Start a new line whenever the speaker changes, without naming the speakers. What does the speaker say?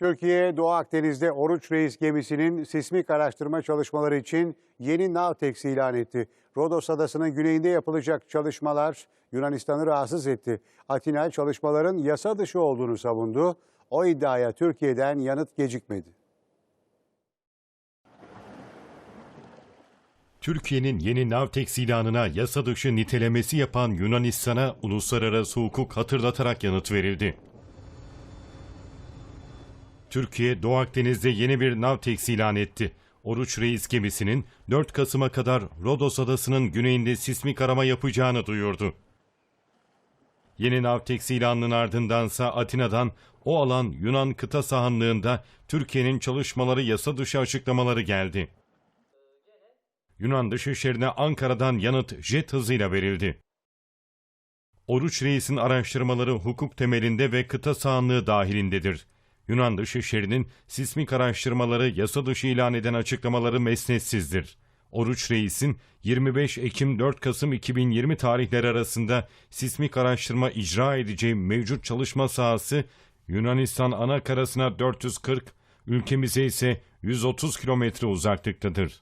Türkiye, Doğu Akdeniz'de Oruç Reis gemisinin sismik araştırma çalışmaları için yeni Navtex ilan etti. Rodos Adası'nın güneyinde yapılacak çalışmalar Yunanistan'ı rahatsız etti. Atina çalışmaların yasa dışı olduğunu savundu. O iddiaya Türkiye'den yanıt gecikmedi.
Türkiye'nin yeni Navtex ilanına yasa dışı nitelemesi yapan Yunanistan'a uluslararası hukuk hatırlatarak yanıt verildi. Türkiye, Doğu Akdeniz'de yeni bir Navtex ilan etti. Oruç Reis gemisinin 4 Kasım'a kadar Rodos Adası'nın güneyinde sismik arama yapacağını duyurdu. Yeni Navtex ilanının ardındansa Atina'dan o alan Yunan kıta sahanlığında Türkiye'nin çalışmaları yasa dışı açıklamaları geldi. Yunan Dışişleri'ne Ankara'dan yanıt jet hızıyla verildi. Oruç Reis'in araştırmaları hukuk temelinde ve kıta sahanlığı dahilindedir. Yunan Dışişleri'nin sismik araştırmaları yasa dışı ilan eden açıklamaları mesnetsizdir. Oruç Reis'in 25 Ekim 4 Kasım 2020 tarihleri arasında sismik araştırma icra edeceği mevcut çalışma sahası Yunanistan ana karasına 440, ülkemize ise 130 kilometre uzaklıktadır.